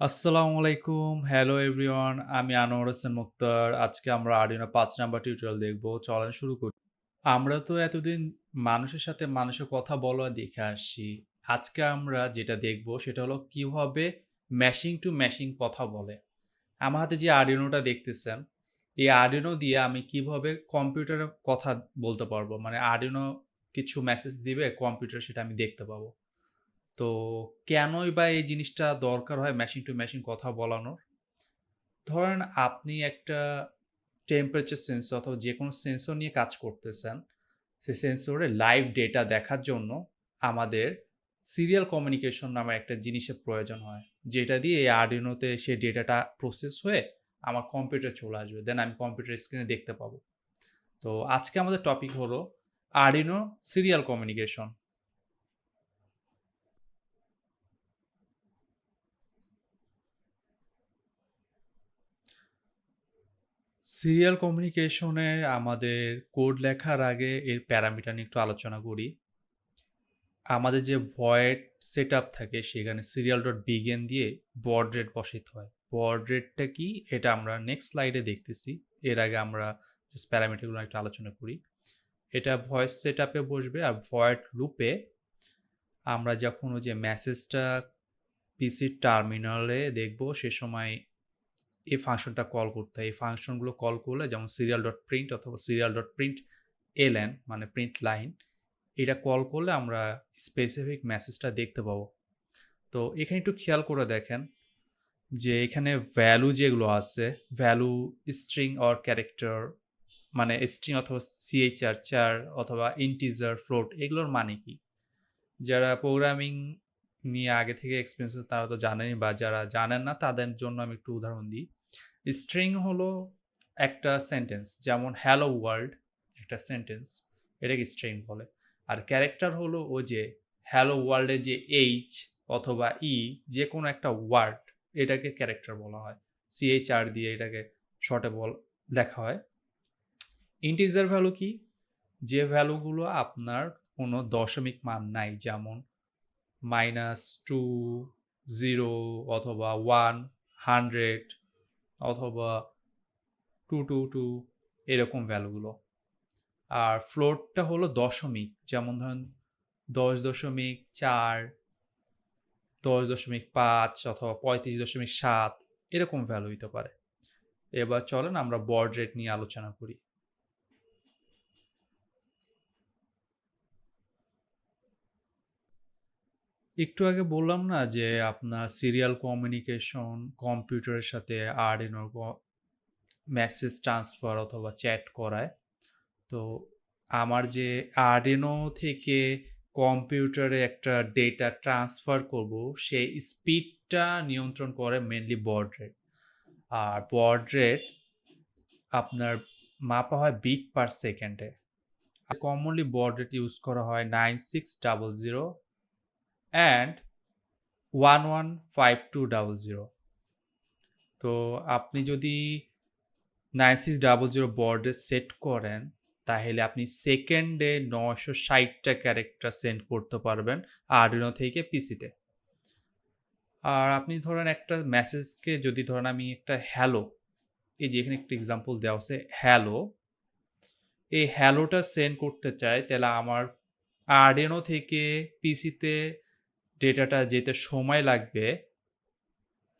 আসসালামু আলাইকুম। Hello everyone আমি আনোয়ার হোসেন মুক্তার। আজকে আমরা আর্ডিনো পাঁচ নাম্বার টিউটোরিয়াল দেখব। চলেন শুরু করি। আমরা তো এতদিন মানুষের সাথে মানুষের কথা বলা দেখে আসছি। আজকে আমরা যেটা দেখব সেটা হলো কীভাবে ম্যাশিং টু ম্যাশিং কথা বলে। আমার হাতে যে আর্ডিনোটা দেখতেছেন, এই আর্ডিনো দিয়ে আমি কীভাবে কম্পিউটারে কথা বলতে পারব? মানে আর্ডিনো কিছু মেসেজ দিবে কম্পিউটার সেটা আমি দেখতে পাবো। তো কেনই বা এই জিনিসটা দরকার হয় মেশিন টু মেশিন কথা বলানোর? ধরেন আপনি একটা টেম্পারেচার সেন্সর অথবা যে কোনো সেন্সর নিয়ে কাজ করতেছেন, সে সেন্সরে লাইভ ডেটা দেখার জন্য আমাদের সিরিয়াল কমিউনিকেশন নামে একটা জিনিসের প্রয়োজন হয়, যেটা দিয়ে এই আর্ডিনোতে সেই ডেটাটা প্রসেস হয়ে আমার কম্পিউটার চলে আসবে। দেন আমি কম্পিউটার স্ক্রিনে দেখতে পাবো। তো আজকে আমাদের টপিক হলো আর্ডিনো সিরিয়াল কমিউনিকেশন সিরিয়াল কমিউনিকেশনে আমাদের কোড লেখার আগে এর প্যারামিটার নিয়ে একটু আলোচনা করি। আমাদের যে ভয়েড সেট আপ থাকে সেখানে সিরিয়াল ডট বিগেন দিয়ে বর্ড রেট বসাইতে হয়। বর্ড রেটটা কি? এটা আমরা নেক্সট স্লাইডে দেখতেছি। এর আগে আমরা প্যারামিটারগুলো একটু আলোচনা করি। এটা ভয়েস সেট আপে বসবে আর ভয়েড লুপে আমরা যখন ওই যে মেসেজটা পিসির টার্মিনালে দেখব সে সময় এই ফাংশনটা কল করতে হয়। এই ফাংশনগুলো কল করলে যেমন সিরিয়াল ডট প্রিন্ট অথবা সিরিয়াল ডট প্রিন্ট এলএন মানে প্রিন্ট লাইন এটা কল করলে আমরা স্পেসিফিক মেসেজটা দেখতে পাবো। তো এখানে একটু খেয়াল করে দেখেন যে এখানে ভ্যালু যেগুলো আছে ভ্যালু স্ট্রিং অর ক্যারেক্টার মানে স্ট্রিং অথবা সিএইচআর চার অথবা ইন্টিজার ফ্লোট এগুলোর মানে কি? যারা প্রোগ্রামিং নিয়ে আগে থেকে এক্সপিরিয়েন্স তারা তো জানেনই বা যারা জানেন না তাদের জন্য আমি একটু উদাহরণ দিই। স্ট্রিং হলো একটা সেন্টেন্স যেমন হ্যালো ওয়ার্ল্ড একটা সেন্টেন্স এটাকে স্ট্রিং বলে। আর ক্যারেক্টার হলো ও যে হ্যালো ওয়ার্ল্ডে যে এইচ অথবা ই যে কোনো একটা ওয়ার্ড এটাকে ক্যারেক্টার বলা হয়। সিএইচ আর দিয়ে এটাকে শর্টে বল দেখা হয়। ইন্টিজার ভ্যালু কি? যে ভ্যালুগুলো আপনার কোনো দশমিক মান নাই, যেমন মাইনাস টু জিরো অথবা ওয়ান হান্ড্রেড অথবা টু টু টু এরকম ভ্যালুগুলো আর ফ্লোরটা হলো দশমিক, যেমন ধরেন দশ দশমিক চার, দশ দশমিক পাঁচ অথবা পঁয়ত্রিশ দশমিক সাত, এরকম ভ্যালু হইতে পারে। এবার চলেন আমরা বর্ড রেট নিয়ে আলোচনা করি। একটু আগে বললাম না যে আপনার সিরিয়াল কমিউনিকেশন কম্পিউটারের সাথে আর্ডিনোর মেসেজ ট্রান্সফার অথবা চ্যাট করায়। তো আমার যে আর্ডিনো থেকে কম্পিউটারে একটা ডেটা ট্রান্সফার করব, সেই স্পিডটা নিয়ন্ত্রণ করে মেনলি বর্ড রেট আর বর্ড রেট আপনার মাপা হয় বিট পার সেকেন্ডে কমনলি বর্ড রেট ইউজ করা হয় nine six double zero and one one five two double zero তো আপনি যদি নাইন সিক্স ডাবল জিরো বর্ডে সেট করেন, তাহলে আপনি সেকেন্ডে নশো ষাটটা ক্যারেক্টার সেন্ড করতে পারবেন আর্ডিনো থেকে পিসিতে আর আপনি ধরেন একটা মেসেজকে যদি ধরেন আমি একটা হ্যালো এই যে এখানে একটা এক্সাম্পল দেওয়া আছে হ্যালো এই হ্যালোটা সেন্ড করতে চাই, তাহলে আমার আর্ডিনো থেকে পিসিতে ডেটাটা যেতে সময় লাগবে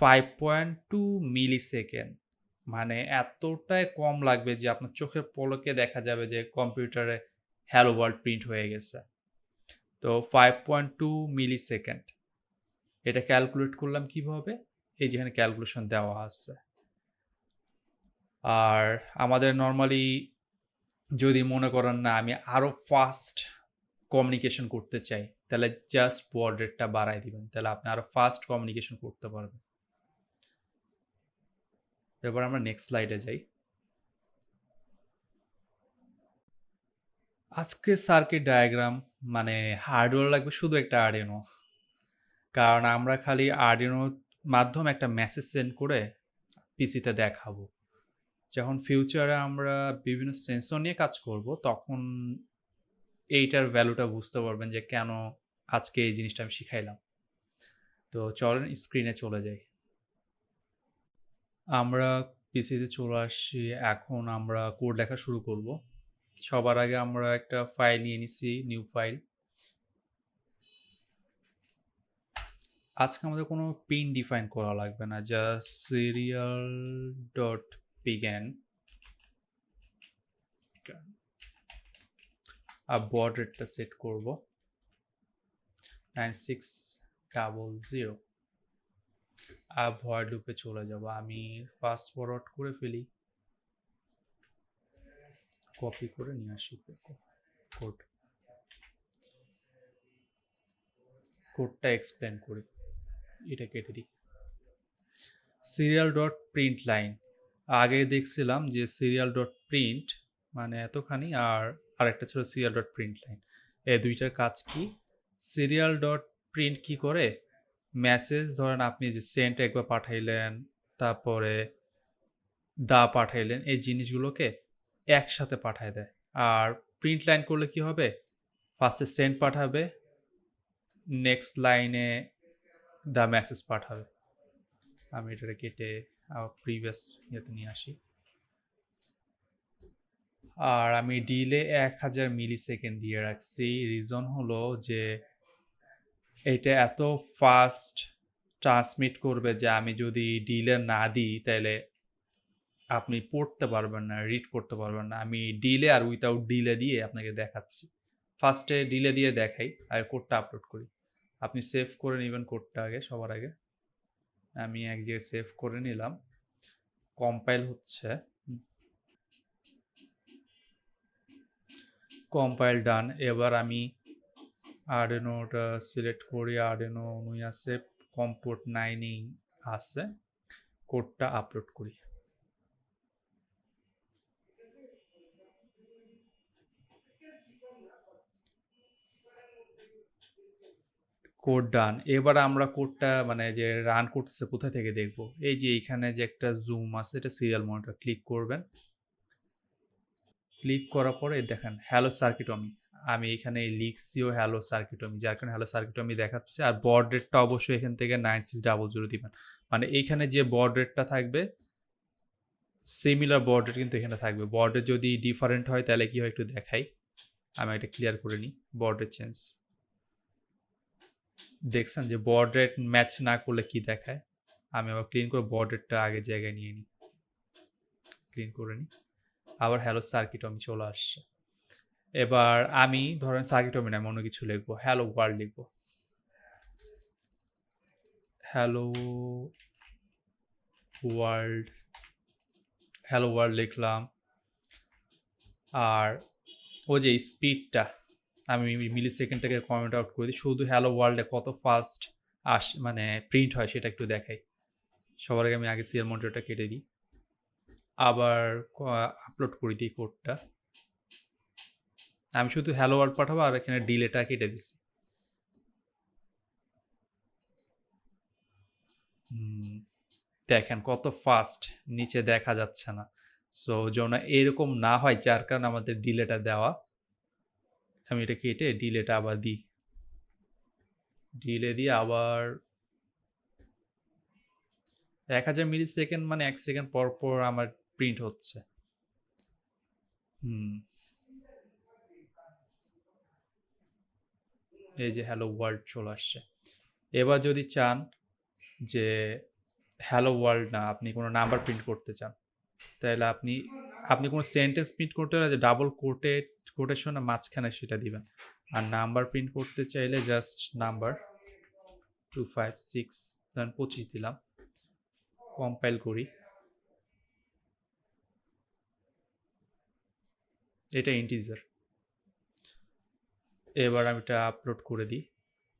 five point two millisecond মানে এতটাই কম লাগবে যে আপনার চোখের পলকে দেখা যাবে যে কম্পিউটারে হ্যালো ওয়ার্ল্ড প্রিন্ট হয়ে গেছে। তো five point two millisecond এটা ক্যালকুলেট করলাম কীভাবে? এই যেখানে ক্যালকুলেশন দেওয়া আছে। আর আমাদের নর্মালি যদি মনে করেন না, আমি আরও ফাস্ট কমিউনিকেশন করতে চাই। তাহলে জাস্ট বর্ড রেটটা বাড়াই দিবেন। তাহলে আপনি আরও ফাস্ট কমিউনিকেশন করতে পারবেন। এবার আমরা নেক্সট স্লাইডে যাই। আজকে সার্কিট ডায়াগ্রাম মানে হার্ডওয়্যার লাগবে শুধু একটা আর্ডিনো কারণ আমরা খালি আর্ডিনোর মাধ্যমে একটা মেসেজ সেন্ড করে পিসিতে দেখাবো। যখন ফিউচারে আমরা বিভিন্ন সেন্সর নিয়ে কাজ করব, তখন এইটার ভ্যালুটা বুঝতে পারবেন যে কেন আজকে এই জিনিসটা আমি শিখাইলাম। তো চলেন স্ক্রিনে চলে যাই। আমরা পিসিতে চলে আসছি, এখন আমরা কোড লেখা শুরু করব। সবার আগে আমরা একটা ফাইল নিয়ে নিছি নিউ ফাইল আজকে আমাদের কোনো পিন ডিফাইন করা লাগবে না জাস্ট সিরিয়াল ডট পিগ্যান আর বড রেটটা সেট করব। নাইন সিক্স ডাবল জিরো আর ভয়েড লুপে চলে যাব। আমি ফাস্ট ফরওয়ার্ড করে ফেলি। কপি করে নিয়ে আসি। কোড কোডটা এক্সপ্লেন করি। এটা কেটে দিই। সিরিয়াল ডট প্রিন্ট লাইন আগে দেখছিলাম যে সিরিয়াল ডট প্রিন্ট মানে এতখানি, আর আরেকটা ছিল সিরিয়াল ডট প্রিন্ট লাইন এই দুইটার কাজ কি? সিরিয়াল ডট প্রিন্ট কি করে? মেসেজ ধরেন আপনি যে সেন্ট একবার পাঠাইলেন, তারপরে দা পাঠাইলেন, এই জিনিসগুলোকে একসাথে পাঠায় দেয়। আর প্রিন্ট লাইন করলে কি হবে? ফার্স্টে সেন্ট পাঠাবে নেক্সট লাইনে দা মেসেজ পাঠাবে। আমি এটাকে কেটে প্রিভিয়াস ইয়েতে নিয়ে আসি। আর আমি ডিলে এক হাজার মিলি সেকেন্ড দিয়ে রাখছি। রিজন হলো যে এটা এত ফাস্ট ট্রান্সমিট করবে যে আমি যদি ডিলে না দিই, তাহলে আপনি পড়তে পারবেন না রিড করতে পারবেন না। আমি ডিলে আর উইথাউট ডিলে দিয়ে আপনাকে দেখাচ্ছি। ফার্স্টে ডিলে দিয়ে দেখাই আর কোডটা আপলোড করি। আপনি সেভ করে নেবেন কোডটা আগে, সবার আগে। আমি এক জায়গায় সেভ করে নিলাম। কম্পাইল হচ্ছে। কম্পাইল ডান এবার আমি আর্ডেনোটা সিলেক্ট করি আর্ডেনো নুই আছে কম্পোর্ট নাইনিং আছে কোডটা আপলোড করি। কোড ডান এবার আমরা কোডটা মানে যে রান করতেছে কোথা থেকে দেখব? এই যে এইখানে যে একটা জুম আছে, এটা সিরিয়াল মনিটর ক্লিক করবেন। ক্লিক করার পরে দেখেন হ্যালো সার্কিটমি আমি এখানে লিখছিও হ্যালো সার্কিটমি যার কারণে হ্যালো সার্কিটমি দেখাচ্ছে। আর বর্ড রেটটা অবশ্যই এখান থেকে নাইন সিক্স ডাবল জিরো দিবেন। মানে এইখানে যে বর্ড রেটটা থাকবে সিমিলার রেট কিন্তু এখানে থাকবে। বর্ড যদি ডিফারেন্ট হয়, তাহলে কি হয় একটু দেখাই। আমি এটা ক্লিয়ার করে নিই। বর্ড রেট চেঞ্জ দেখছেন যে বর্ড রেট ম্যাচ না করলে কি দেখায়? আমি আবার ক্লিন করে বর্ড রেটটা আগে জায়গায় নিয়ে নিই। ক্লিন করে নিই। আবার হ্যালো সার্কিট আমি চলে আসছে। এবার আমি, ধরেন সার্কিট আমি না অন্য কিছু লিখব হ্যালো ওয়ার্ল্ড লিখব। হ্যালো ওয়ার্ল্ড হ্যালো ওয়ার্ল্ড লিখলাম। আর ও যে স্পিডটা আমি মিলি সেকেন্ডটাকে কমেন্ট আউট করে দিই, শুধু হ্যালো ওয়ার্ল্ডে কত ফাস্ট আস মানে প্রিন্ট হয় সেটা একটু দেখাই। সবার আগে আমি আগে সিএল মনিটরটা কেটে দিই। আবার আপলোড করে দিই কোডটা আমি শুধু হ্যালো ওয়ার্ল্ড পাঠাবো আর এখানে ডিলেটা কেটে দিছি। দেখেন কত ফাস্ট নিচে দেখা যাচ্ছে না। সো যেন এরকম না হয়, যার কারণে আমাদের ডিলেটা দেওয়া। আমি এটা কেটে ডিলেটা আবার দিই। ডিলে দিয়ে আবার এক হাজার মিলি সেকেন্ড মানে এক সেকেন্ড পর পর আমার প্রিন্ট হচ্ছে। হুম। এই যে হ্যালো ওয়ার্ল্ড চলে আসছে। এবার যদি চান যে হ্যালো ওয়ার্ল্ড না, আপনি কোনো নাম্বার প্রিন্ট করতে চান, তাহলে আপনি আপনি কোনো সেন্টেন্স প্রিন্ট করতে হলে ডাবল কোটেড কোটেশন মাঝখানে সেটা দিবেন। আর নাম্বার প্রিন্ট করতে চাইলে just number two five six পঁচিশ দিলাম। কম্পাইল করি। এটা ইন্টিজার এবার আমি এটা আপলোড করে দিই।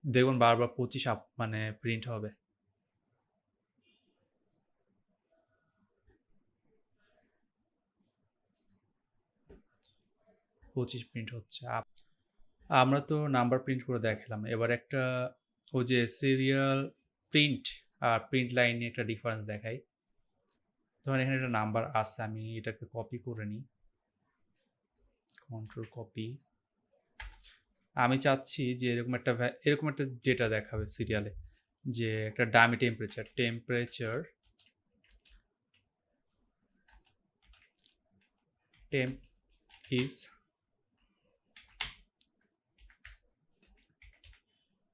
দেখুন বারবার পঁচিশ আপ মানে প্রিন্ট হবে। পঁচিশ প্রিন্ট হচ্ছে। আমরা তো নাম্বার প্রিন্ট করে দেখালাম। এবার একটা ও যে সিরিয়াল প্রিন্ট আর প্রিন্ট লাইনে একটা ডিফারেন্স দেখাই। ধরেন এখানে একটা নাম্বার আছে, আমি এটাকে কপি করে নিই। কন্ট্রোল কপি আমি চাচ্ছি যে এরকম একটা এরকম একটা ডেটা দেখাবে সিরিয়ালে যে একটা dummy temperature temperature temp is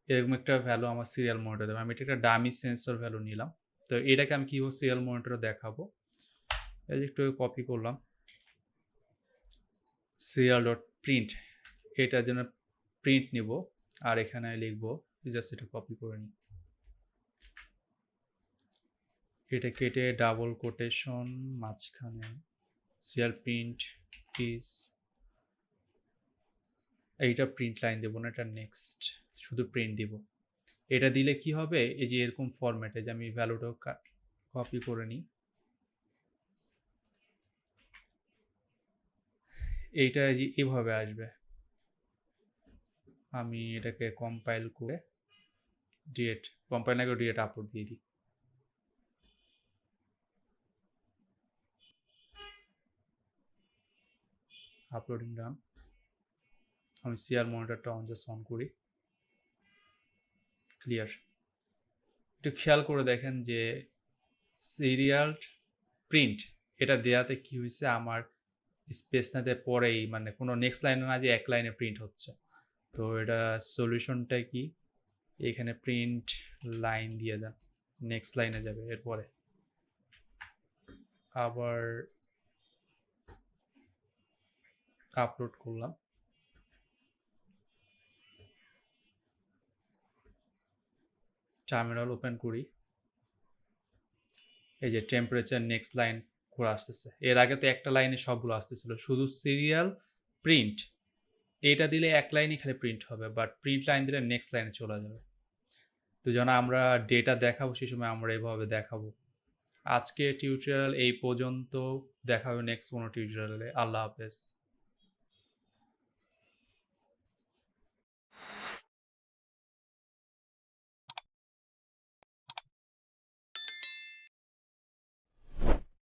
এরকম একটা ভ্যালু আমার সিরিয়াল মনিটর দেবে। আমি এটা একটা ডামি সেন্সর ভ্যালু নিলাম। তো এটাকে আমি কীভাবে সিরিয়াল মনিটরে দেখাবো? একটু কপি করলাম। সিরিয়াল ডট প্রিন্ট এটা যেন প্রিন্ট নিব আর এখানে লিখব জাস্ট এটা কপি করে নিই। এটা কেটে ডাবল কোটেশন মাঝখানে সিরিয়াল প্রিন্ট ইজ এইটা প্রিন্ট লাইন দেবো না, এটা নেক্সট শুধু প্রিন্ট দিব। এটা দিলে কি হবে? এই যে এরকম ফরম্যাটে যে আমি ভ্যালুটাও কপি করে নিই। এইটা যে এভাবে আসবে। আমি এটাকে কম্পাইল করে ডিএট কম্পাইল না করে ডিএট আপলোড দিয়ে দিই। আপলোডিং ডান আমি সিআর মনিটরটা অন জাস্ট অন করি। ক্লিয়ার একটু খেয়াল করে দেখেন যে সিরিয়াল প্রিন্ট এটা দেওয়াতে কি হয়েছে? আমার স্পেস নাতে পরেই মানে কোনো নেক্সট লাইনে না যে এক লাইনে প্রিন্ট হচ্ছে। তো এটা সলিউশনটা কি? এখানে প্রিন্ট লাইন দিয়ে দেন। নেক্সট লাইনে যাবে এরপরে। আবার আপলোড করলাম। টার্মিনাল ওপেন করি। এই যে টেম্পারেচার নেক্সট লাইন করে আসতেছে। এর আগে তো একটা লাইনে সবগুলো আসতেছিল। শুধু সিরিয়াল প্রিন্ট এটা দিলে এক লাইনই খালি প্রিন্ট হবে বাট প্রিন্ট লাইন দিলে নেক্সট লাইনে চলে যাবে। তো যেন আমরা ডেটা দেখাবো, সেই সময় আমরা এভাবে দেখাবো। আজকে টিউটোরিয়াল এই পর্যন্ত দেখাবে নেক্সট কোনো টিউটোরিয়ালে আল্লাহ হাফেজ।